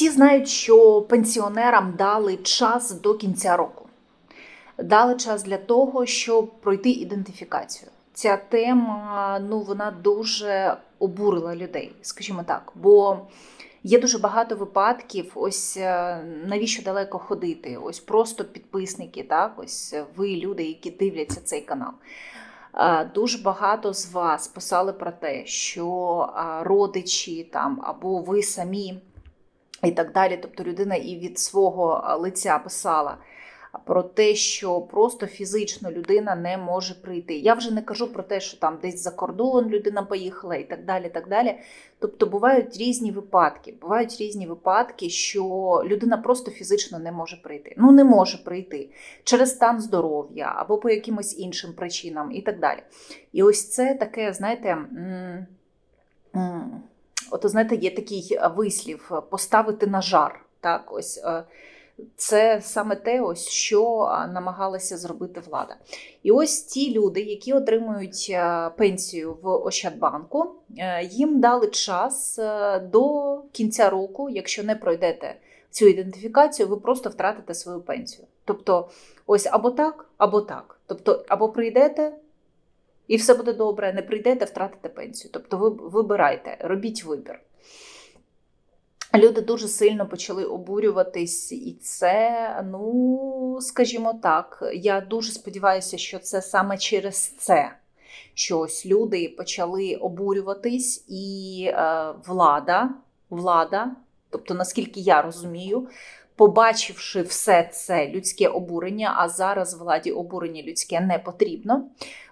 Всі знають, що пенсіонерам дали час до кінця року. Дали час для того, щоб пройти ідентифікацію. Ця тема ну, вона дуже обурила людей, скажімо так. Бо є дуже багато випадків, ось е, навіщо далеко ходити? Ось просто підписники, так, ось ви, люди, які дивляться цей канал. Е, Дуже багато з вас писали про те, що е, родичі там або ви самі і так далі. Тобто людина і від свого лиця писала про те, що просто фізично людина не може прийти. Я вже не кажу про те, що там десь за кордон людина поїхала і так далі. так далі. Тобто бувають різні випадки. Бувають різні випадки, що людина просто фізично не може прийти. Ну, не може прийти через стан здоров'я або по якимось іншим причинам і так далі. І ось це таке, знаєте. м, м, От, знаєте, є такий е, вислів поставити на жар. Так, ось е, це саме те, ось що е, намагалася зробити влада. І ось ті люди, які отримують е, пенсію в Ощадбанку, е, їм дали час е, до кінця року. Якщо не пройдете цю ідентифікацію, ви просто втратите свою пенсію. Тобто, ось або так, або так. Тобто, або прийдете. І все буде добре, не прийдете, втратите пенсію. Тобто ви вибирайте, робіть вибір. Люди дуже сильно почали обурюватись, і це, ну, скажімо так, я дуже сподіваюся, що це саме через це. Що ось люди почали обурюватись, і е, влада, влада, тобто, наскільки я розумію, побачивши все це людське обурення, а зараз владі обурення людське не потрібно,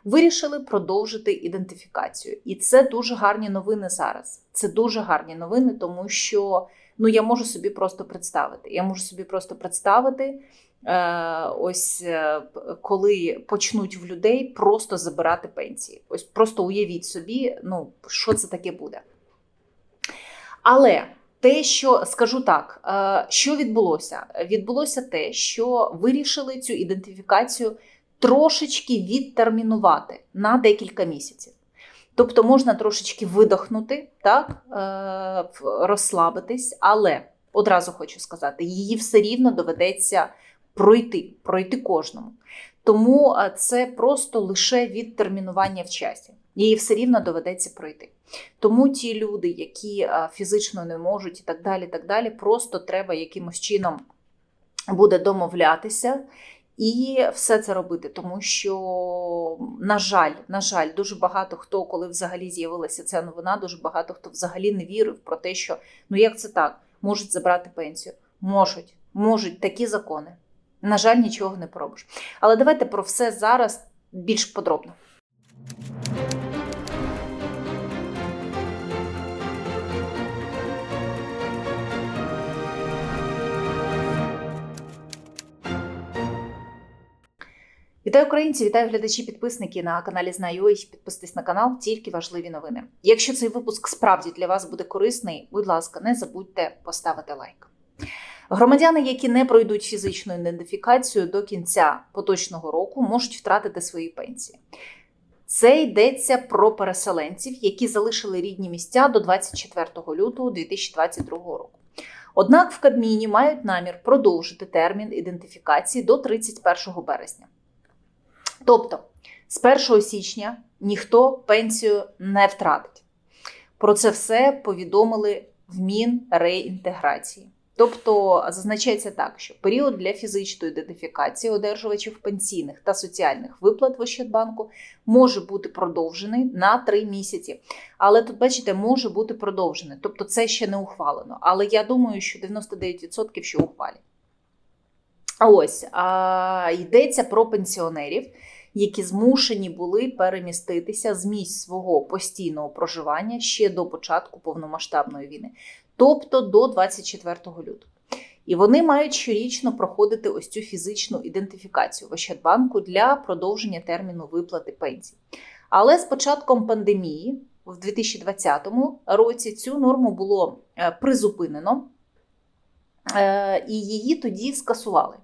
вирішили продовжити ідентифікацію. І це дуже гарні новини зараз. Це дуже гарні новини, тому що ну я можу собі просто представити. Я можу собі просто представити. е, Ось е, коли почнуть в людей просто забирати пенсії. Ось просто уявіть собі, ну що це таке буде. Але те, що скажу так, е, що відбулося? Відбулося те, що вирішили цю ідентифікацію трошечки відтермінувати на декілька місяців. Тобто можна трошечки видохнути, так, е, розслабитись, але одразу хочу сказати, її все рівно доведеться пройти, пройти кожному. Тому е, це просто лише відтермінування в часі. Її все рівно доведеться пройти. Тому ті люди, які е, фізично не можуть і так далі, так далі, просто треба якимось чином буде домовлятися і все це робити, тому що, на жаль, на жаль, дуже багато хто, коли взагалі з'явилася ця новина, дуже багато хто взагалі не вірив про те, що ну як це так, можуть забрати пенсію. Можуть, можуть такі закони. На жаль, нічого не поробиш. Але давайте про все зараз більш подробно. Вітаю українці, вітаю глядачі, підписники на каналі Знаю.ua. Підписуйтесь на канал, тільки важливі новини. Якщо цей випуск справді для вас буде корисний, будь ласка, не забудьте поставити лайк. Громадяни, які не пройдуть фізичну ідентифікацію до кінця поточного року, можуть втратити свої пенсії. Це йдеться про переселенців, які залишили рідні місця до 24 лютого 2022 року. Однак в Кабміні мають намір продовжити термін ідентифікації до 31 березня. Тобто з 1 січня ніхто пенсію не втратить. Про це все повідомили в Мінреінтеграції. Тобто зазначається так, що період для фізичної ідентифікації одержувачів пенсійних та соціальних виплат в Ощадбанку може бути продовжений на 3 місяці. Але тут, бачите, може бути продовжений. Тобто це ще не ухвалено. Але я думаю, що 99% що ухвалять. А ось а, йдеться про пенсіонерів, які змушені були переміститися з місць свого постійного проживання ще до початку повномасштабної війни, тобто до 24 лютого. І вони мають щорічно проходити ось цю фізичну ідентифікацію в Ощадбанку для продовження терміну виплати пенсій. Але з початком пандемії, в 2020 році, цю норму було е, призупинено, е, і її тоді скасували.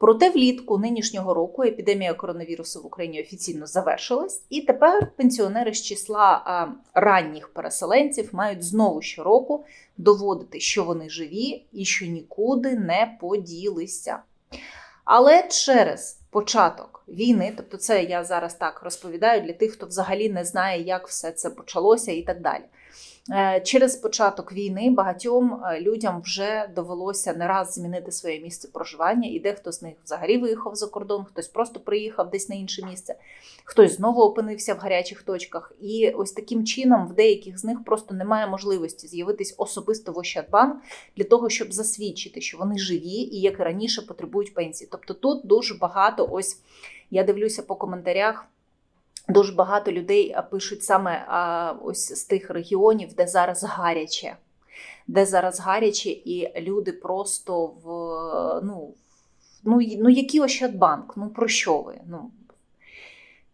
Проте влітку нинішнього року епідемія коронавірусу в Україні офіційно завершилась, і тепер пенсіонери з числа ранніх переселенців мають знову щороку доводити, що вони живі і що нікуди не поділися. Але через початок війни, тобто це я зараз так розповідаю для тих, хто взагалі не знає, як все це почалося і так далі. Е, Через початок війни багатьом е, людям вже довелося не раз змінити своє місце проживання, і дехто з них взагалі виїхав за кордон, хтось просто приїхав десь на інше місце, хтось знову опинився в гарячих точках. І ось таким чином в деяких з них просто немає можливості з'явитись особисто в Ощадбанк для того, щоб засвідчити, що вони живі і як і раніше потребують пенсії. Тобто тут дуже багато, ось я дивлюся по коментарях. Дуже багато людей пишуть саме ось з тих регіонів, де зараз гаряче, де зараз гаряче, і люди просто в ну, ну, ну який Ощадбанк? Ну про що ви? Ну,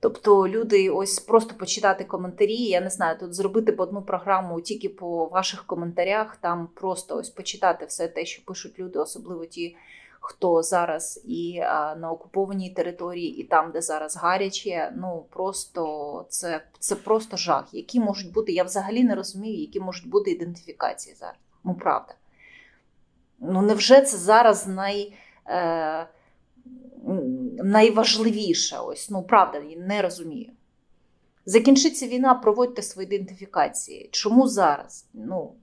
тобто люди ось просто почитати коментарі. Я не знаю, тут зробити б одну програму тільки по ваших коментарях, там просто ось почитати все те, що пишуть люди, особливо ті, хто зараз і а, на окупованій території, і там, де зараз гаряче. Ну просто це, це просто жах. Які можуть бути, я взагалі не розумію, які можуть бути ідентифікації зараз. Ну, правда. Ну, невже це зараз най, е, найважливіше? Ось, ну правда, я не розумію. Закінчиться війна, проводьте свої ідентифікації. Чому зараз? Ну,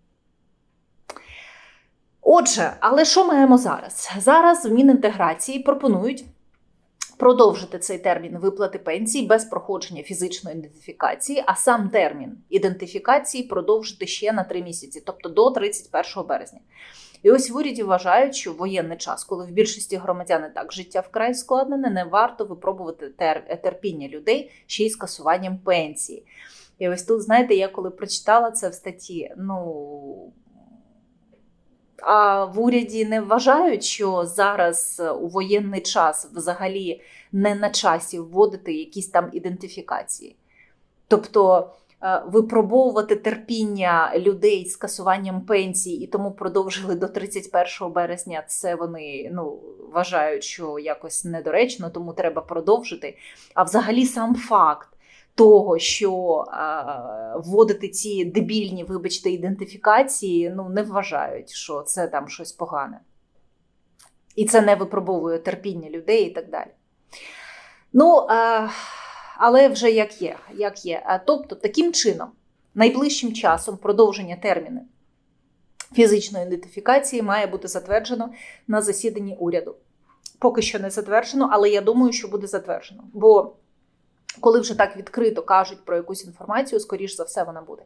Отже, але що маємо зараз? Зараз в Мінінтеграції пропонують продовжити цей термін виплати пенсій без проходження фізичної ідентифікації, а сам термін ідентифікації продовжити ще на три місяці, тобто до 31 березня. І ось в уряді вважають, що в воєнний час, коли в більшості громадян і так життя вкрай складнене, не варто випробувати тер- терпіння людей ще й скасуванням пенсії. І ось тут, знаєте, я коли прочитала це в статті, ну а в уряді не вважають, що зараз е, у воєнний час взагалі не на часі вводити якісь там ідентифікації. Тобто е, випробовувати терпіння людей з касуванням пенсій і тому продовжили до 31 березня. Це вони ну, вважають, що якось недоречно, тому треба продовжити. А взагалі сам факт того, що е, вводити ці дебільні, вибачте, ідентифікації, ну не вважають, що це там щось погане. І це не випробовує терпіння людей і так далі. Ну, е, але вже як є, як є. Тобто, таким чином, найближчим часом продовження терміну фізичної ідентифікації має бути затверджено на засіданні уряду. Поки що не затверджено, але я думаю, що буде затверджено. Бо коли вже так відкрито кажуть про якусь інформацію, скоріш за все вона буде.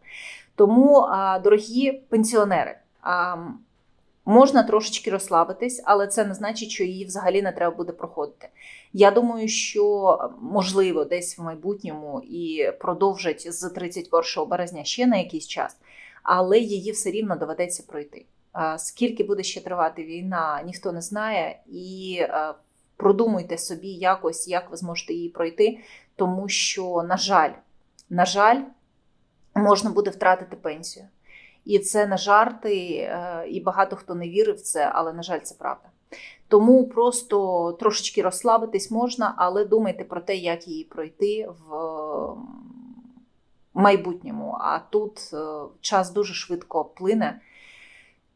Тому, дорогі пенсіонери, можна трошечки розслабитись, але це не значить, що її взагалі не треба буде проходити. Я думаю, що можливо десь в майбутньому і продовжать з 31 березня ще на якийсь час, але її все рівно доведеться пройти. Скільки буде ще тривати війна, ніхто не знає, і продумуйте собі якось, як ви зможете її пройти, тому що, на жаль, на жаль, можна буде втратити пенсію. І це не жарти, е, і багато хто не вірив в це, але, на жаль, це правда. Тому просто трошечки розслабитись можна, але думайте про те, як її пройти в майбутньому. А тут е, час дуже швидко плине.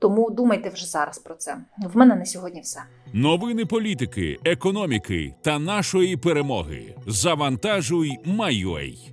Тому думайте вже зараз про це. В мене на сьогодні все. Новини політики, економіки та нашої перемоги. Завантажуй, Майой.